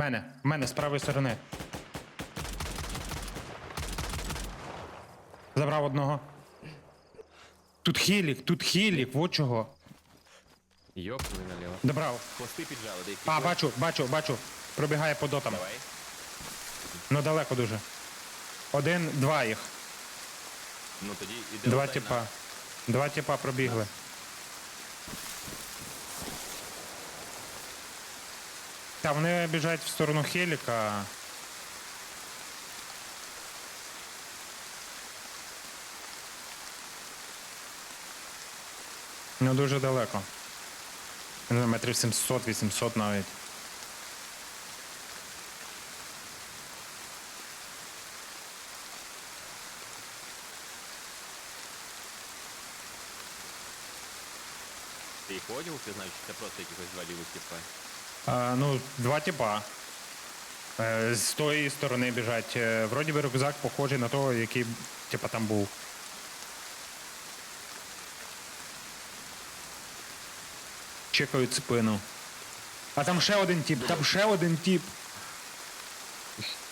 мене, в мене з правої сторони. Забрав одного. Тут хілік, тут хілік, вот чого. Йопнули наліво. Добрав. Хвости піджали, деякі. А, бачу, бачу, бачу. Пробігає по дотам. Давай. Ну далеко дуже. Один, два їх. Ну тоді іде Два оцей типа. наш. Два типа пробігли. Та вони біжать в сторону Хеліка. Ну дуже далеко. Не знаю, метрів 700-800 навіть. Ти їх одягу, ти знаєш, просто якихось два лівих типа. А, ну, два типа. Е, З тої сторони біжать. Е, Вроді би рюкзак похожий на того, який типа там був. Чекають спину. А там ще один тип, там ще один тип.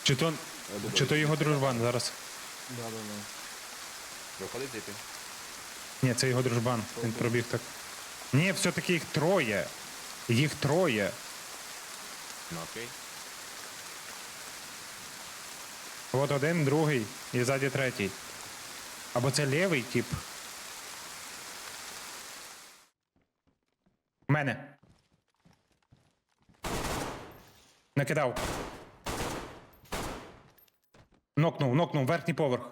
Чи то, чи то його дружбан зараз? Да, да, да. Виходить звідти? Ні, це його дружбан. Він пробіг так. Ні, все-таки їх троє. Їх троє. Ну окей. От один, другий і ззаді третій. Або це лівий тип. У Мене. Накидав. Нокнув, нокнув, верхній поверх.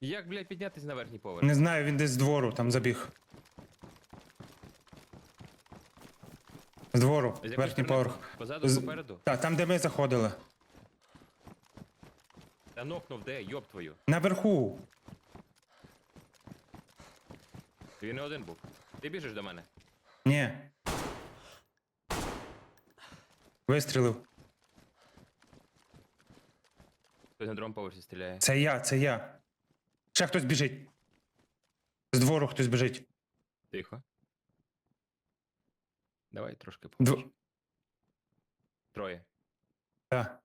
Як, блядь, піднятися на верхній поверх? Не знаю, він десь з двору там забіг. З двору, З якої верхній сторони? поверх. Позаду, З- попереду? Так, там, де ми заходили. Та нокнув де, йоб твою. Наверху. Він не один був. Ти біжиш до мене. Ні. Вистрілив. Хтось на другому поверсі стріляє. Це я, це я. Ще хтось біжить. З двору хтось біжить. Тихо. Давай трошки Дв... Троє. Та,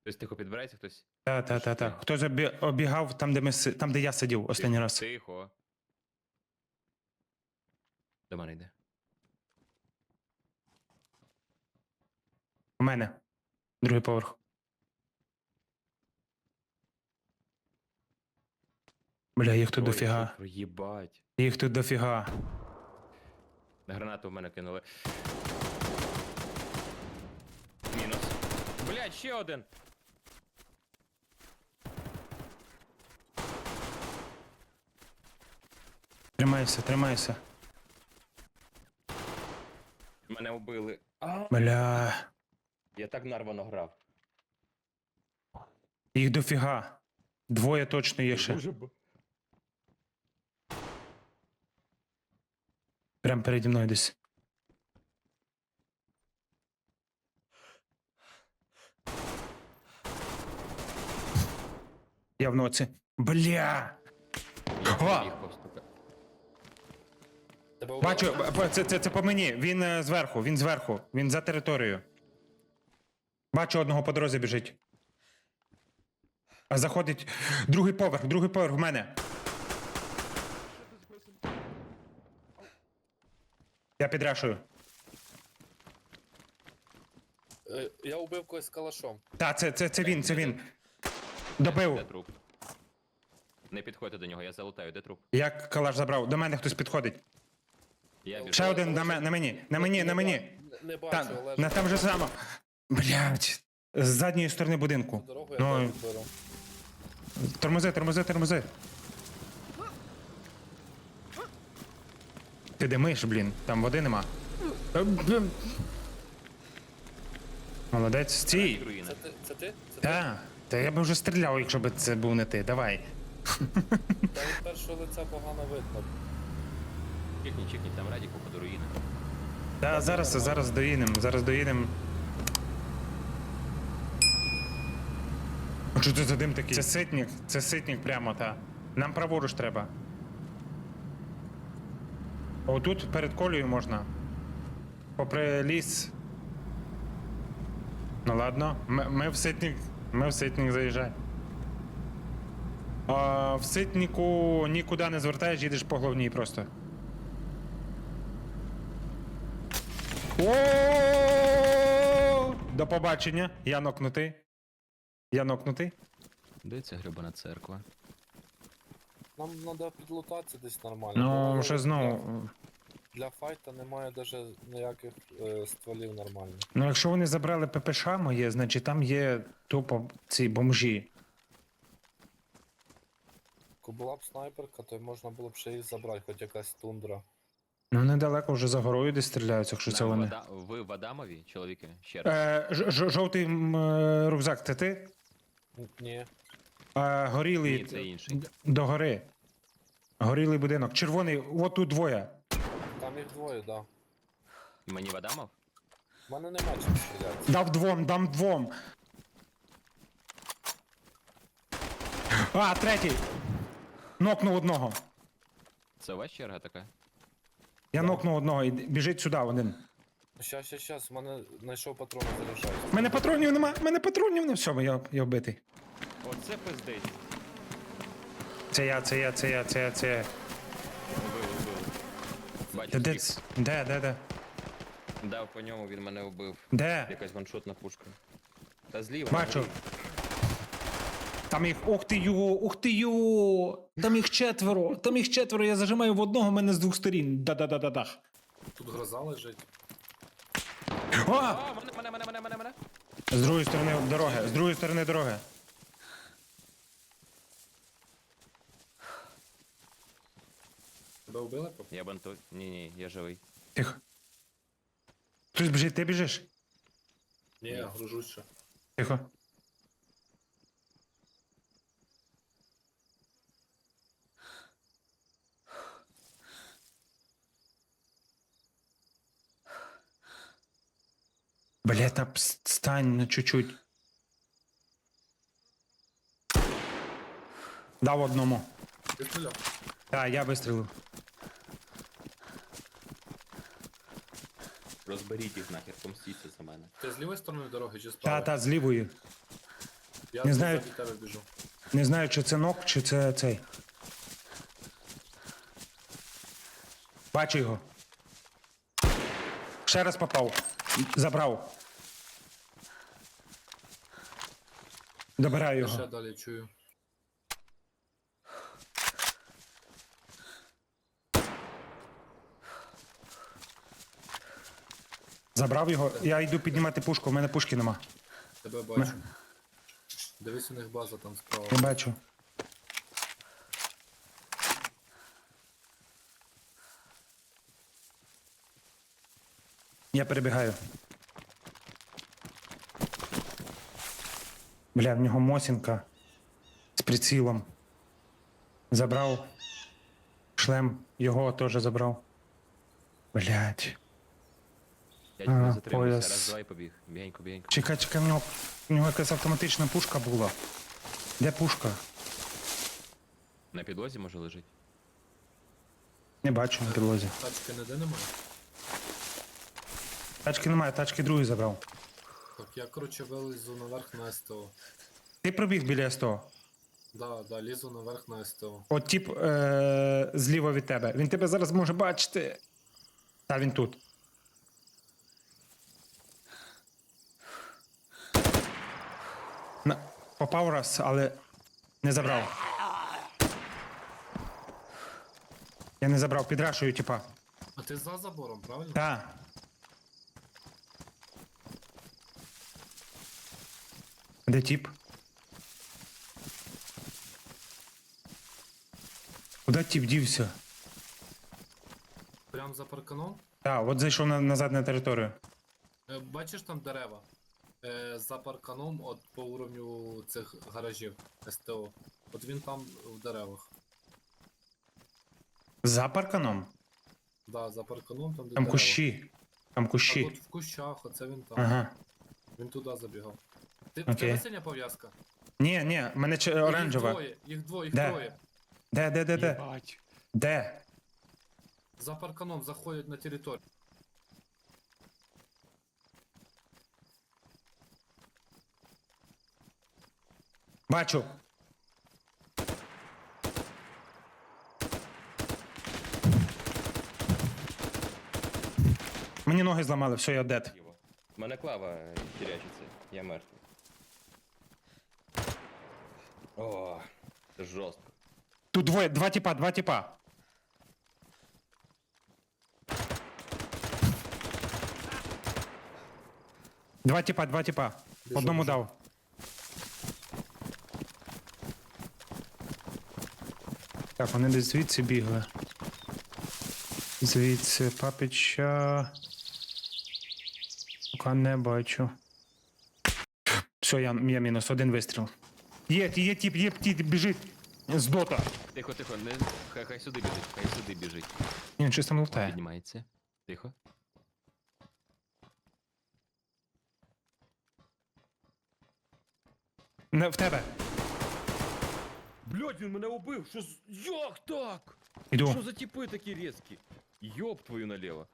Хтось тихо підбирається, хтось. та, та, та, та. Хтось обі... обігав там, де ми си- там, де я сидів останній Тихо, раз. Тихо. До мене йде. У мене. Другий поверх. Бля, їх тут Троє, дофіга. що Проїбать. Їх тут дофіга. На гранату в мене кинули. Мінус. Блять, ще один. Тримайся, тримайся. Мене вбили. А, Бля. я так нарвано грав. Їх дофіга. Двоє точно є ще. Дуже б- Прям переді мною десь. Я в ноці. Бля! О! Бачу, це, це, це по мені. Він е, зверху, він зверху, він за територією. Бачу, одного по дорозі біжить. А заходить. Другий поверх, другий поверх в мене. Я підрашую. Е, Я убив когось з калашом. Так, це, це, це він, це він. Де Добив. труп? Не підходьте до нього, я залутаю, де труп? Я калаш забрав. До мене хтось підходить. Я біжу. Ще один на, ме- на мені, на мені, на мені. Не, не бачу, Та, але на там же само. Блять. З задньої сторони будинку. дорогу я Ну, теж беру. тормози, тормози, тормози. Ти димиш, блін, там води нема. Е. Молодець, стій. Це ти? Це ти? Це ти? Та, та я б вже стріляв, якщо б це був не ти. Давай. Та від першого лиця погано видно. Чікні, чікні, там раді походу руїна. Та зараз, зараз доїдемо, зараз доїдемо. Що це за дим такий? Це ситник, це ситник прямо, та. Нам праворуч треба. Отут перед колею можна. Попри ліс. Ну ладно, ми, ми в ситник. Ми в ситник заїжджай. А, в ситнику нікуди не звертаєш, їдеш по головній просто. О! До побачення. Я нокнутий. Я нокнутий. Де ця грибана церква? Нам треба підлутатися десь нормально. Ну, вже знову. Для файта немає навіть ніяких е, стволів нормальних. Ну, якщо вони забрали ППШ моє, значить там є тупо ці бомжі. Якби була б снайперка, то й можна було б ще їх забрати, хоч якась тундра. Ну, недалеко вже за горою десь стріляються, якщо це вони. Вада- Ви в Адамові, чоловіки? Ще раз. Е, ж- ж- жовтий м, е, рюкзак, це ти? Н- Ні. А, горілий Ні, це інший. до гори. Горілий будинок. Червоний, от тут двоє. Там їх двоє, да. Мені в Адамов? У мене нема чим стріляти. Дав двом, дам двом. А, третій. Нокнув одного. Це у вас черга така? Я нокнув одного і біжить сюди один. Щас, щас, щас, у мене знайшов патрони. У мене патронів нема, у мене патронів не все, я, я вбитий. Оце пиздить. Це я, це я, це я, це я, це я. Убив, убив. Де, Бачу, де, скіп. де, де, де? Дав по ньому, він мене вбив. Де? Якась ваншотна пушка. Та зліва. Бачу. Там їх, ух ти йо, ух ти йо! Там їх четверо, там їх четверо, я зажимаю в одного, мене з двох сторін. Да-да-да-да-да. Тут гроза лежить. А! А, мене, мене, мене, мене, мене, мене. З другої сторони дороги, з другої сторони дороги. Тебе вбили? поп? Я банту. Ні, ні, я живий. Тихо. Хтось біжить, ти біжиш? Ні, я гружусь ще. Тихо. Бля, та пс- стань на чуть-чуть. Дав одному. Ти стріляв? Так, я вистрілив. Розберіть їх нахер, помстіться за мене. Ти з лівої сторони дороги чи з Та, та, з лівої. Я не знаю. від тебе біжу. Не знаю, чи це нок, чи це цей. Бачу його. Ще раз попав. Забрав. Добираю Я ще його. далі чую. Забрав його. Я йду піднімати пушку, у мене пушки нема. Тебе бачу. Дивись, у них база там справа. Не бачу. Я перебігаю. Бля, в нього Мосінка з прицілом. Забрав. Шлем його теж забрав. Блять. Я затримуюся. пояс. Раз, два і побіг. Бігенько, бігенько. Чекай, чекай, в нього, в нього якась автоматична пушка була. Де пушка? На підлозі може лежить. Не бачу на підлозі. Тачки ніде немає. Тачки немає, тачки другий забрав. Так, я, коротше, вилізу наверх на СТО. Ти пробіг біля СТО. Да, да, лізу наверх на СТО. От тип е- зліва від тебе. Він тебе зараз може бачити. Та він тут. Попав раз, але не забрав. Я не забрав, підрашую, типа. А ти за забором, правильно? Та. Де тип? Куда тип дівся? Прям за парканом. А, от зайшов на, назад на територію. Е, Бачиш там дерева? Е, за парканом от по уровню цих гаражів СТО. От він там в деревах. За парканом? Да, за парканом там де Там дерева. кущі. Там Так кущі. от в кущах, оце він там. Ага. Він туди забігав. Ти Окей. в тебе синя пов'язка? Ні, ні, в мене чи- оранжева. Їх двоє, їх двоє, їх Де? троє. Де, де, де, де? Єбать. Де? За парканом заходять на територію. Бачу. Мені ноги зламали, все, я дед. Його. У мене клава хірячиться, я мертвий. О, це жорстко. Тут двоє, два тіпа, два тіпа. Два тіпа, два тіпа. Біжу, Одному біжу. дав. Так, вони десь звідси бігли. Звідси папіча. Поки не бачу. Все, я, я мінус, один вистріл. Є, є тіп, є тіп, біжить. З дота. Тихо, тихо, не. Хай, хай сюди біжить, хай сюди біжить. Ні, Він щось там лутає. Піднімається. Тихо. Не, в тебе. Блять, він мене убив! Що з. Як так? Іду. Що за типи такі різкі? Йоп твою наліво.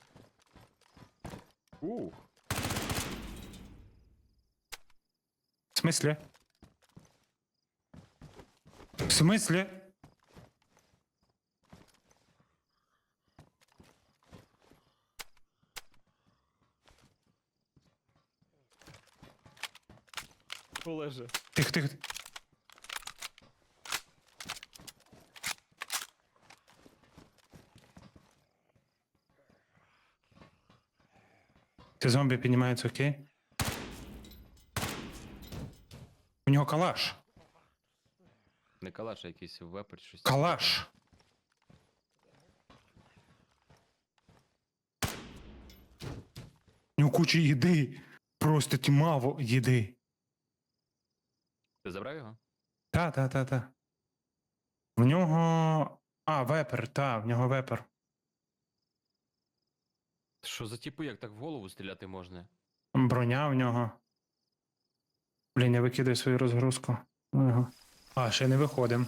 Ух. В смысле? В смысле? Полеже. Тихо, тихо. Ти зомбі піднімається, окей? У нього калаш. Не калаш, а якийсь вепер, щось. Калаш. У нього куча їди. Просто тьмаво їди. Ти забрав його? Та, та, та, та. В нього. А, вепер, та, в нього вепер. Що за типи, як так в голову стріляти можна? Броня в нього. Блін, я викидаю свою розгрузку. Ага. А, ще не виходимо.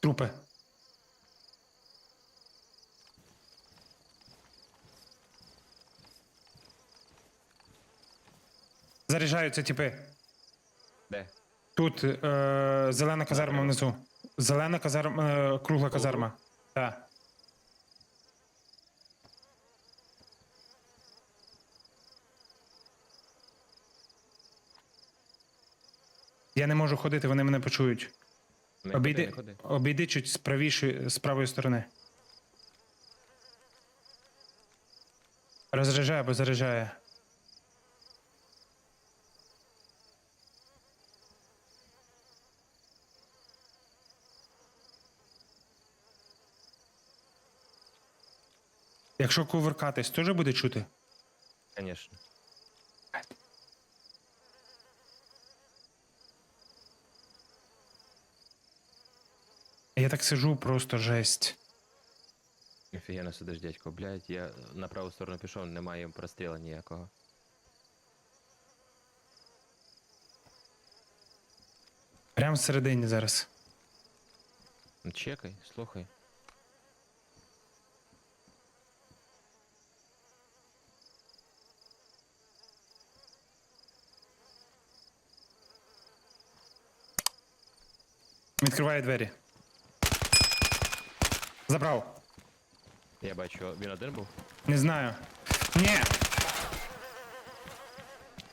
Трупи. Заряджаються типи. Де? Тут е, зелена казарма внизу. Зелена казарма, е, кругла казарма. Так. Я не можу ходити, вони мене почують. Не Обійди, ходи, не ходи. обійди чуть з правішої, з правої сторони. Розряджає або заряджає. Якщо кувыркатись, теж буде чути? Конечно. Я так сижу, просто жесть. Офігенно сидиш, дядько, блядь, я на праву сторону пішов, немає простріла ніякого. Прямо всередині зараз. Ну чекай, слухай. Відкриває двері. Забрав. Я бачу, він один був. Не знаю. Ні.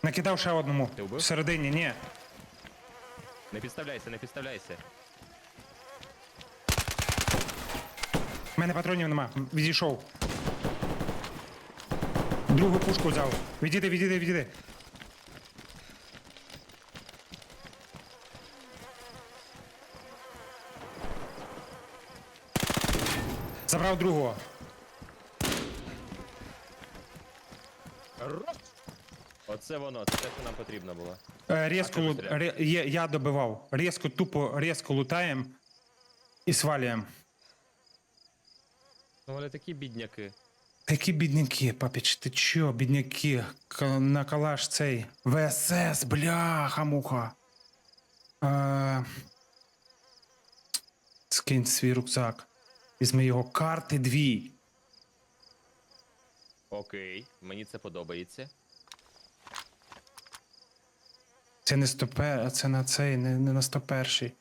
Накидав ще одному. Ти вбив? Всередині, ні. Не підставляйся, не підставляйся. У мене патронів нема. Відійшов. Другу пушку взяв. Відійди, відійди, відійди. Забрав другого. Оце воно, це те, що нам потрібно було. Е, Різко лут... ре- є, я добивав. Різко, тупо, різко лутаємо і свалюємо. Ну вони такі бідняки. Які бідняки, папіч, ти чо, бідняки? К- на калаш цей. ВСС, бляха, муха. Е... Скинь свій рюкзак. Візьми його карти дві. Окей, мені це подобається. Це не стопе, а це на цей, не, не на 101.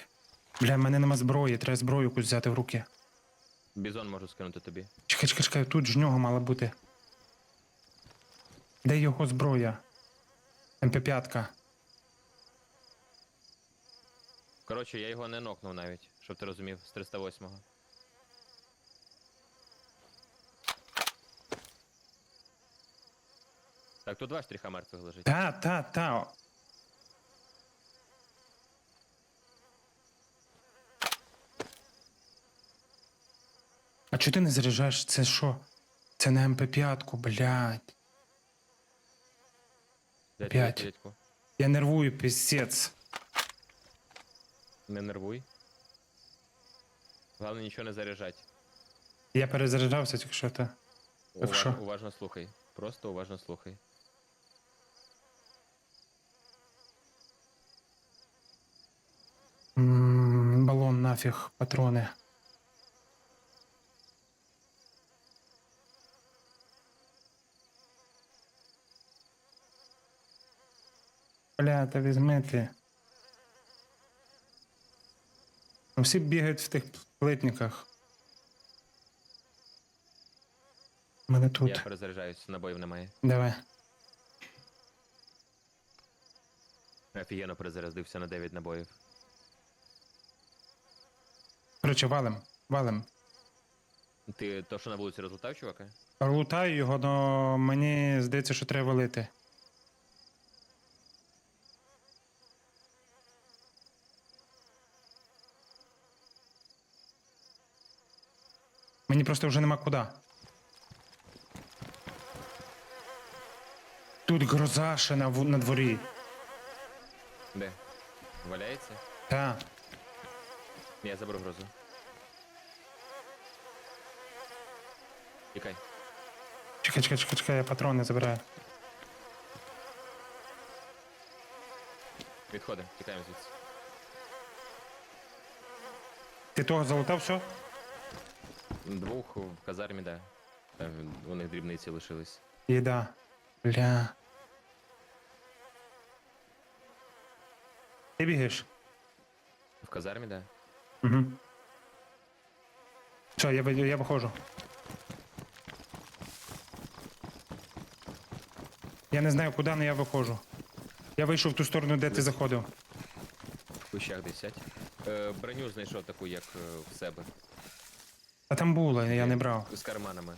Бля, в мене нема зброї, треба зброю якусь взяти в руки. Бізон можу скинути тобі. Чекай, чекай, чекай, тут ж нього мала бути. Де його зброя? МП5. Коротше, я його не нокнув навіть, щоб ти розумів, з 308-го. Так, тут два штриха мертвих лежить. Та, та, та. А чого ти не заряджаєш? Це що? Це на МП5, блядь. П'ять. дядьку. Я нервую, піздець. Не нервуй. Головне нічого не заряджать. Я перезаряджався тільки що. Так що? Уважно слухай. Просто уважно слухай. Нафіг, патрони. Бля, та візьми ти. Ну, Всі бігають в тих плитниках. У мене тут. Я перезаряджаюсь, набоїв немає. Давай. Офігенно перезарядився на 9 набоїв. Коротше, валим. Валим. Ти то, що на вулиці розлутав, чувака? Лутаю його, але мені здається, що треба валити. Мені просто вже нема куди. Тут гроза ще на, ву- на дворі. Де? Валяється? Я заберу грозу. Тікай. Чекай, чекай, чекай, чекай, я патрони забираю. Відходи, тікаємо звідси. Ти того залутав все? Двох в казармі, да. Там у них дрібниці лишились. Їда. Бля. Ти бігаєш? В казармі, да. Угу. Все, я, я виходжу. Я не знаю куди, але я виходжу. Я вийшов в ту сторону, де ти заходив. В кущах десь сядь. Е, броню знайшов таку, як е, в себе. А там було, я не брав. З карманами.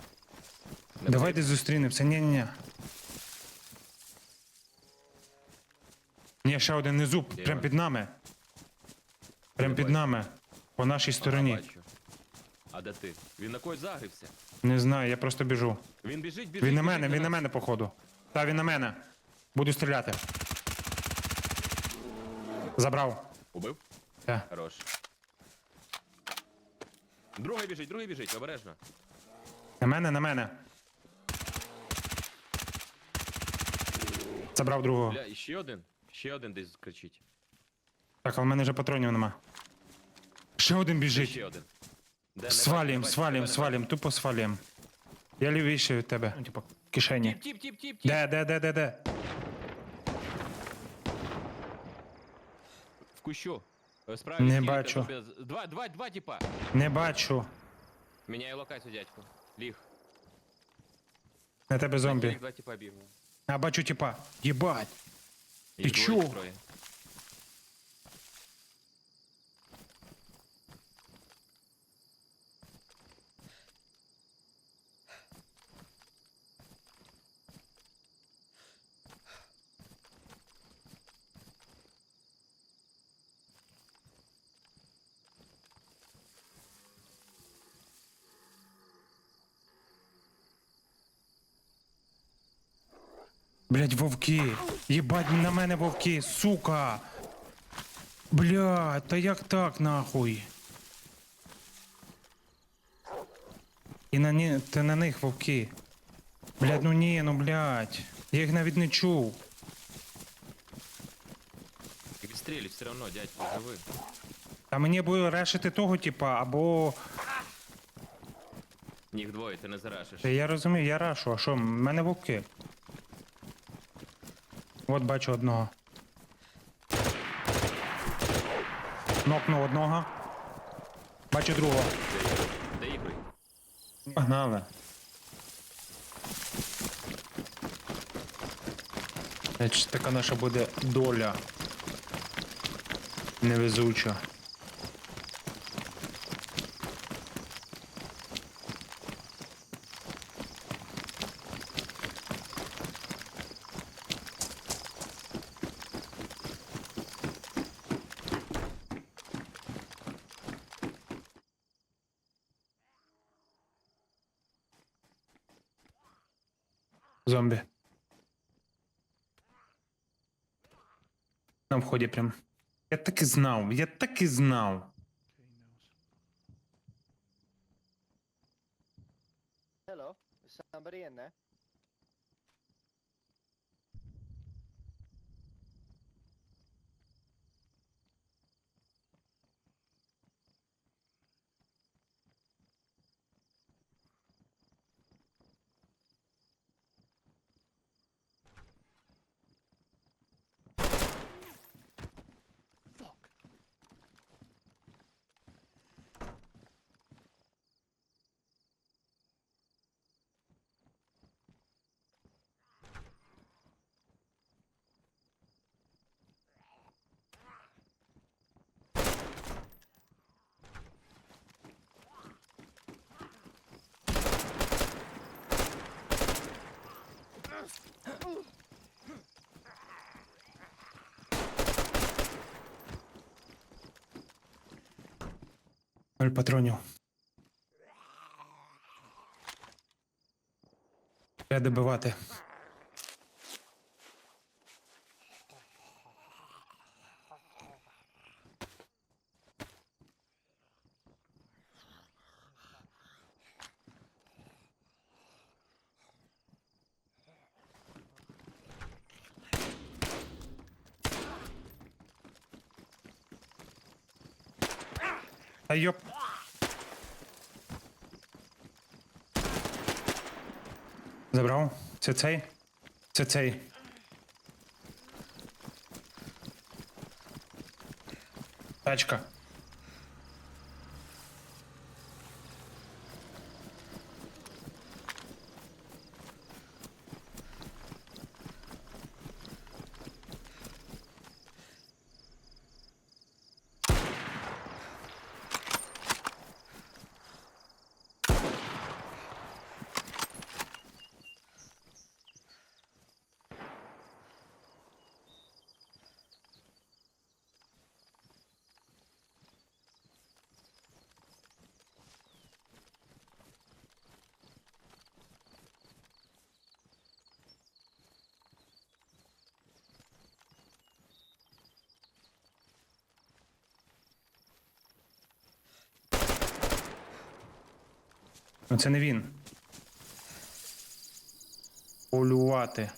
Не Давай десь зустрінемося. Ні, ні, ні. Ні, ще один внизу, Де прям він? під нами. Прям під нами. По нашій стороні. Ага, бачу. А де ти? Він на когось загрився. Не знаю, я просто біжу. Він біжить, біжить. Він на біжить мене, він на мене, походу. Та він на мене. Буду стріляти. Забрав. Убив? Так. Хорош. Другий біжить, другий біжить, обережно. На мене, на мене. Забрав другого. Бля, і ще один. Ще один десь кричить. Так, але в мене вже патронів нема. Ще один біжить. ще один. Де, Свалім, свалім, свалім, тупо свалім. Я лівіше від тебе. Ну, Типа, в кишені. бачу. Тіп, тіп, тіп, тіп. Де, де, де, де, де? В кущу. Е, Справа Не бачу. тут, Два, два, два типа. Не бачу. Міняю локацію, дядьку. Ліг. На тебе зомбі. Кірік Два типа бігли. А бачу типа. Єбать. Ти чо? їх Блять, вовки. Єбать, на мене вовки, сука. Блять, та як так нахуй? І на, ні, та на них вовки. Блять, ну ні, ну блять. Я їх навіть не чув. Відстрілюй все одно, дядьку, живи. А мені було решити того, типа, або. Їх двоє, ти не зарашиш. Та я розумію, я рашу, а що, в мене вовки. От бачу одного. Нокнув одного. Бачу другого. Погнали. Значить, така наша буде доля. Невезуча. Зомбі. На вході прям. Я так і знав, я так і знав. Hello, is somebody in there? Ноль патронів. Треба добивати. Та йоп. Забрав? Це цей? Це цей. Тачка. Ну це не він. Полювати.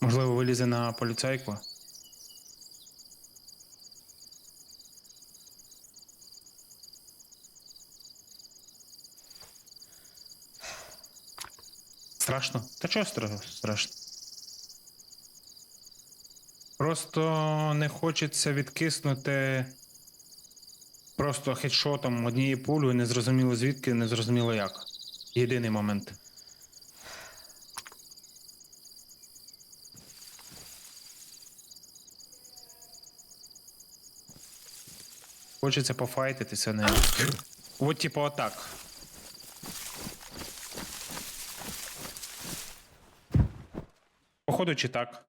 Можливо, вилізе на поліцейку. Страшно? Та чого страшно? Просто не хочеться відкиснути просто хедшотом однією пулею, не зрозуміло звідки, не зрозуміло як. Єдиний момент. Хочеться пофайтитися не. От типу отак. Походу, чи так.